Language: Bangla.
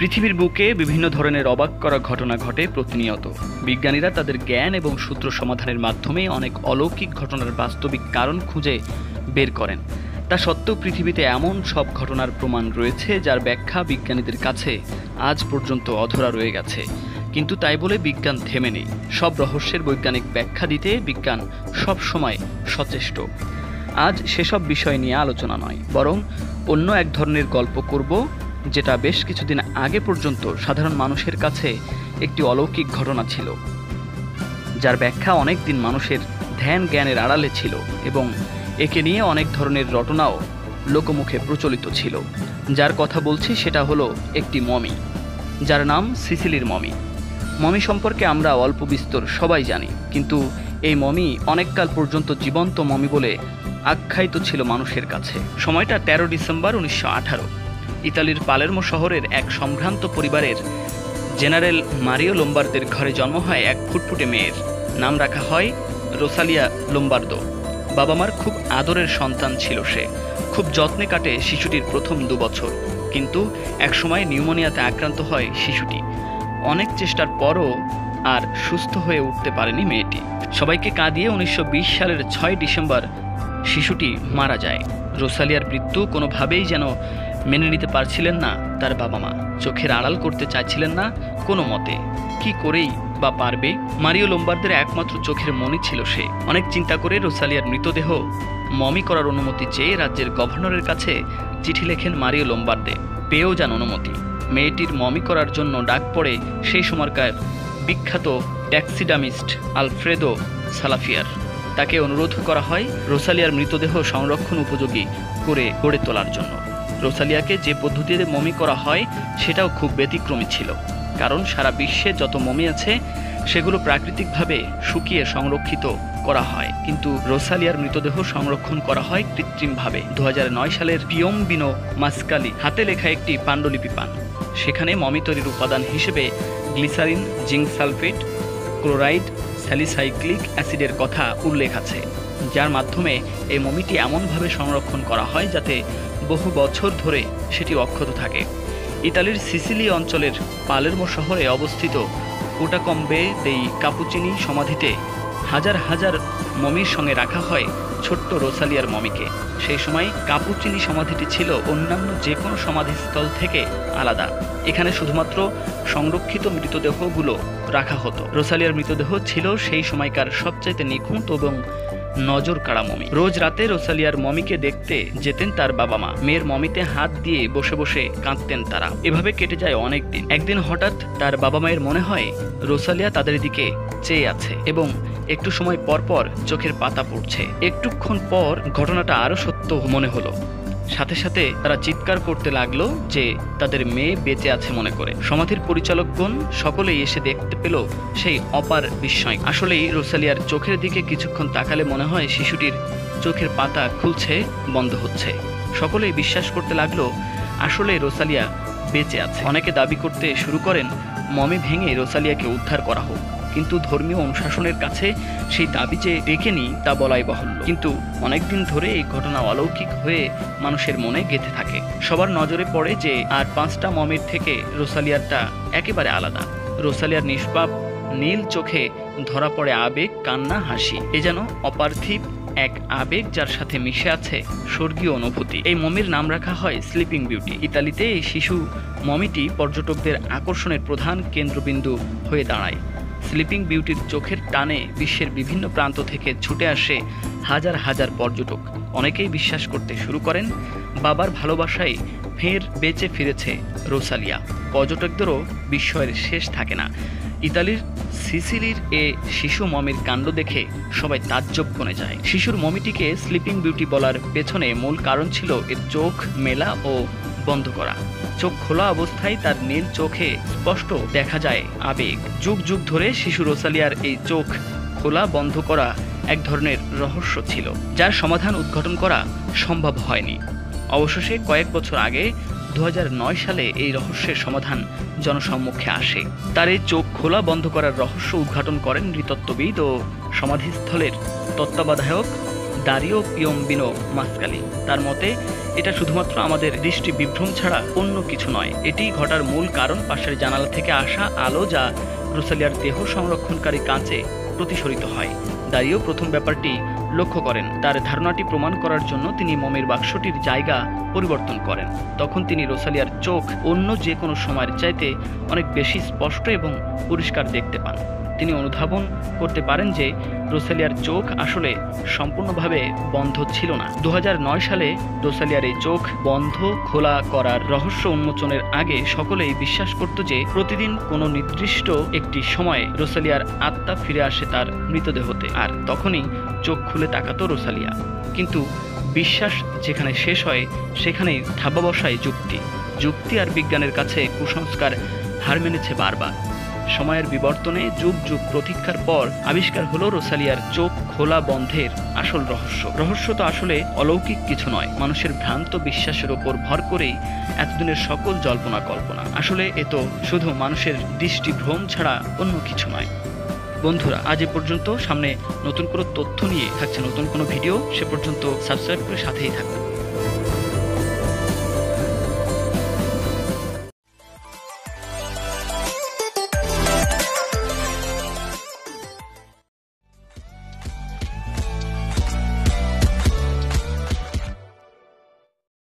পৃথিবীর বুকে বিভিন্ন ধরনের অবাক করা ঘটনা ঘটে প্রতিনিয়ত। বিজ্ঞানীরা তাদের জ্ঞান এবং সূত্র সমাধানের মাধ্যমে অনেক অলৌকিক ঘটনার বাস্তবিক কারণ খুঁজে বের করেন। তা সত্ত্বেও পৃথিবীতে এমন সব ঘটনার প্রমাণ রয়েছে যার ব্যাখ্যা বিজ্ঞানীদের কাছে আজ পর্যন্ত অধরা রয়ে গেছে। কিন্তু তাই বলে বিজ্ঞান থেমে নেই। সব রহস্যের বৈজ্ঞানিক ব্যাখ্যা দিতে বিজ্ঞান সব সময় সচেষ্ট। আজ সেসব বিষয় নিয়ে আলোচনা নয়, বরং অন্য এক ধরনের গল্প করব যেটা বেশ কিছুদিন আগে পর্যন্ত সাধারণ মানুষের কাছে একটি অলৌকিক ঘটনা ছিল, যার ব্যাখ্যা অনেক দিন মানুষের ধ্যান জ্ঞানের আড়ালে ছিল এবং একে নিয়ে অনেক ধরনের রটনাও লোকমুখে প্রচলিত ছিল। যার কথা বলছি সেটা হলো একটি মমি, যার নাম সিসিলির মমি। মমি সম্পর্কে আমরা অল্প বিস্তর সবাই জানি, কিন্তু এই মমি অনেককাল পর্যন্ত জীবন্ত মমি বলে আখ্যায়িত ছিল মানুষের কাছে। সময়টা তেরো ডিসেম্বর উনিশশো আঠারো। ইতালির পালেরমো শহরের এক সম্ভ্রান্ত পরিবারের জেনারেল মারিও লোম্বার্দের ঘরে জন্ম হয় এক ফুটফুটে মেয়ের। নাম রাখা হয় রোসালিয়া লোম্বার্দো। বাবা মার খুব আদরের সন্তান ছিল সে। খুব যত্নে কাটে শিশুটির প্রথম দু বছর। কিন্তু একসময় নিউমোনিয়াতে আক্রান্ত হয় শিশুটি। অনেক চেষ্টার পরও আর সুস্থ হয়ে উঠতে পারেনি মেয়েটি। সবাইকে কাঁদিয়ে উনিশশো বিশ সালের ছয় ডিসেম্বর শিশুটি মারা যায়। রোসালিয়ার মৃত্যু কোনোভাবেই যেন মেনে নিতে পারছিলেন না তার বাবা মা। চোখের আড়াল করতে চাইছিলেন না কোনো মতে। কি করেই বা পারবে? মারিও লোম্বার্দের একমাত্র চোখের মনি ছিল সে। অনেক চিন্তা করে রোসালিয়ার মৃতদেহ মমি করার অনুমতি চেয়ে রাজ্যের গভর্নরের কাছে চিঠি লেখেন মারিও লোম্বার্দে। পেয়েও যান অনুমতি। মেয়েটির মমি করার জন্য ডাক পড়ে সেই সময়কার বিখ্যাত ট্যাক্সিডামিস্ট আলফ্রেদো সালাফিয়ার। তাকে অনুরোধ করা হয় রোসালিয়ার মৃতদেহ সংরক্ষণ উপযোগী করে গড়ে তোলার জন্য। রোসালিয়াকে যে পদ্ধতিতে মমি করা হয়, সেটাও খুব ব্যতিক্রমী ছিল। কারণ সারা বিশ্বে যত মমি আছে, সেগুলো প্রাকৃতিকভাবে শুকিয়ে সংরক্ষিত করা হয়। কিন্তু রোসালিয়ার মৃতদেহ সংরক্ষণ করা হয় কৃত্রিমভাবে। দু হাজার নয় সালের পিয়মবিনো মাসকালি হাতে লেখা একটি পাণ্ডুলিপি পান। সেখানে মমি তৈরির উপাদান হিসেবে glycerin, zinc sulphate, chloride, salicylic অ্যাসিডের কথা উল্লেখ আছে, যার মাধ্যমে এই মমিটি এমনভাবে সংরক্ষণ করা হয় যাতে বহু বছর ধরে সেটি অক্ষত থাকে। ইতালির সিসিলি অঞ্চলের পালেরমো শহরে অবস্থিত কোটাকম্বে দেই কাপুচিনি সমাধিতে হাজার হাজার মমির সঙ্গে রাখা হয় ছোট্ট রোসালিয়ার মমিকে। সেই সময় কাপুচিনি সমাধিটি ছিল অন্যান্য যে কোনো সমাধিস্থল থেকে আলাদা। এখানে শুধুমাত্র সংরক্ষিত মৃতদেহগুলো রাখা হতো। রোসালিয়ার মৃতদেহ ছিল সেই সময়কার সবচাইতে নিখুঁত এবং নজর কাড়া মমি। রোজ রাতে রোসালিয়ার মমিকে দেখতে যেতেন তার বাবা মা। মেয়ের মমিতে হাত দিয়ে বসে বসে কাঁদতেন তারা। এভাবে কেটে যায় অনেক দিন। একদিন হঠাৎ তার বাবা মায়ের মনে হয়, রোসালিয়া তাদের দিকে চেয়ে আছে এবং একটু সময় পর পর চোখের পাতা পড়ছে। একটুক্ষণ পর ঘটনাটা আরও সত্য মনে হলো। সাথে সাথে তারা চিৎকার করতে লাগল যে তাদের মেয়ে বেঁচে আছে মনে করে। সমাধির পরিচালকগণ সকলেই এসে দেখতে পেল সেই অপার বিস্ময়। আসলেই রোসালিয়ার চোখের দিকে কিছুক্ষণ তাকালে মনে হয় শিশুটির চোখের পাতা খুলছে, বন্ধ হচ্ছে। সকলেই বিশ্বাস করতে লাগল, আসলে রোসালিয়া বেঁচে আছে। অনেকে দাবি করতে শুরু করেন, মমি ভেঙে রোসালিয়াকে উদ্ধার করা হোক। কিন্তু ধর্মীয় অনুশাসনের কাছে সেই দাবি যে টেকেনি তা বলাই বাহুল্য কিন্তু অনেকদিন ধরে এই ঘটনা অলৌকিক হয়ে মানুষের মনে গেঁথে থাকে। সবার নজরে পড়ে যে আর পাঁচটা মমির থেকে রোসালিয়ারটা একেবারে আলাদা। রোসালিয়ার নিষ্পাপ, নীল চোখে ধরা পড়ে আবেগ, কান্না, হাসি। এ যেন অপার্থিব এক আবেগ যার সাথে মিশে আছে স্বর্গীয় অনুভূতি। এই মমির নাম রাখা হয় স্লিপিং বিউটি। ইতালিতে এই শিশু মমিটি পর্যটকদের আকর্ষণের প্রধান কেন্দ্রবিন্দু হয়ে দাঁড়ায়। স্লিপিং বিউটির চোখের টানে বিশ্বের বিভিন্ন প্রান্ত থেকে ছুটে আসে হাজার হাজার পর্যটক। অনেকেই বিশ্বাস করতে শুরু করেন, বাবার ভালোবাসায় ফের বেঁচে ফিরেছে রোসালিয়া। পর্যটকদেরও বিস্ময়ের শেষ থাকে না। ইতালির সিসিলির এ শিশু মমির কাণ্ড দেখে সবাই তাজ্জব বনে যায়। শিশুর মমিটিকে স্লিপিং বিউটি বলার পেছনে মূল কারণ ছিল এর চোখ, মেলা ও বন্ধ করা। চোখ খোলা অবস্থায় তার নীল চোখে স্পষ্ট দেখা যায় আবেগ। যুগ যুগ ধরে শিশু রোসালিয়ার এই চোখ খোলা বন্ধ করা এক ধরনের রহস্য ছিল, যার সমাধান উদ্ঘাটন করা সম্ভব হয়নি। অবশেষে কয়েক বছর আগে দু হাজার নয় সালে এই রহস্যের সমাধান জনসম্মুখে আসে। তার এই চোখ খোলা বন্ধ করার রহস্য উদ্ঘাটন করেন নৃতত্ত্ববিদ ও সমাধিস্থলের তত্ত্বাবধায়ক দারিও পিয়ম্বিনো মাসকালি। তার মতে, এটা শুধুমাত্র আমাদের দৃষ্টি বিভ্রম ছাড়া অন্য কিছু নয়। এটি ঘটার মূল কারণ পাশের জানালা থেকে আসা আলো যা রোসালিয়ার দেহ সংরক্ষণকারী কাঁচে প্রতিসরিত হয়। দারিও প্রথম ব্যাপারটি লক্ষ্য করেন। তার ধারণাটি প্রমাণ করার জন্য তিনি মমের বাক্সটির জায়গা পরিবর্তন করেন। তখন তিনি রোসালিয়ার চোখ অন্য যে কোনো সময়ের চাইতে অনেক বেশি স্পষ্ট এবং পরিষ্কার দেখতে পান। তিনি অনুধাবন করতে পারেন যে রোসালিয়ার চোখ আসলে সম্পূর্ণভাবে বন্ধ ছিল না। দু হাজার নয় সালে রোসালিয়ার এই চোখ বন্ধ, খোলা করার রহস্য উন্মোচনের আগে সকলেই বিশ্বাস করত যে প্রতিদিন কোনো নির্দিষ্ট একটি সময়ে রোসালিয়ার আত্মা ফিরে আসে তার মৃতদেহতে। আর তখনই চোখ খুলে তাকাতো রোসালিয়া। কিন্তু বিশ্বাস যেখানে শেষ হয়, সেখানেই থাবা বসায় যুক্তি। যুক্তি আর বিজ্ঞানের কাছে কুসংস্কার হার মেনেছে বারবার। সময়ের বিবর্তনে যুগ যুগ প্রতীক্ষার পর আবিষ্কার হলো রোসালিয়ার চোখ খোলা বন্ধের আসল রহস্য। রহস্য তো আসলে অলৌকিক কিছু নয়, মানুষের ভ্রান্ত বিশ্বাসের ওপর ভর করেই এতদিনের সকল জল্পনা কল্পনা। আসলে এ তো শুধু মানুষের দৃষ্টি ভ্রম ছাড়া অন্য কিছু নয়। বন্ধুরা, আজ এ পর্যন্ত। সামনে নতুন কোনো তথ্য নিয়ে থাকছে নতুন কোনো ভিডিও, সে পর্যন্ত সাবস্ক্রাইব করে সাথেই থাকবেন